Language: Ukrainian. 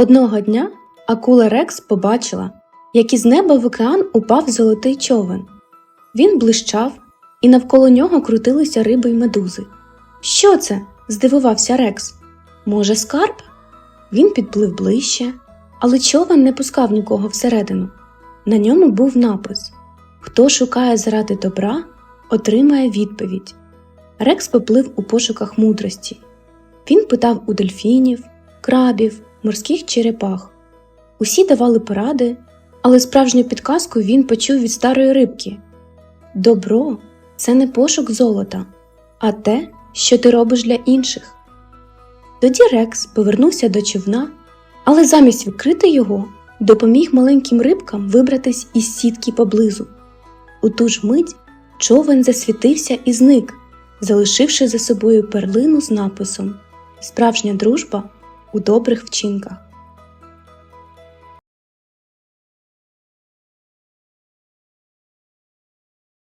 Одного дня акула Рекс побачила, як із неба в океан упав золотий човен. Він блищав, і навколо нього крутилися риби й медузи. Що це? здивувався Рекс. Може, скарб? Він підплив ближче, але човен не пускав нікого всередину. На ньому був напис Хто шукає заради добра, отримає відповідь. Рекс поплив у пошуках мудрості. Він питав у дельфінів, крабів, морських черепах. Усі давали поради, але справжню підказку він почув від старої рибки Добро це не пошук золота, а те, що ти робиш для інших. Тоді Рекс повернувся до човна, але замість відкрити його допоміг маленьким рибкам вибратись із сітки поблизу. У ту ж мить човен засвітився і зник, залишивши за собою перлину з написом Справжня дружба у добрих вчинках.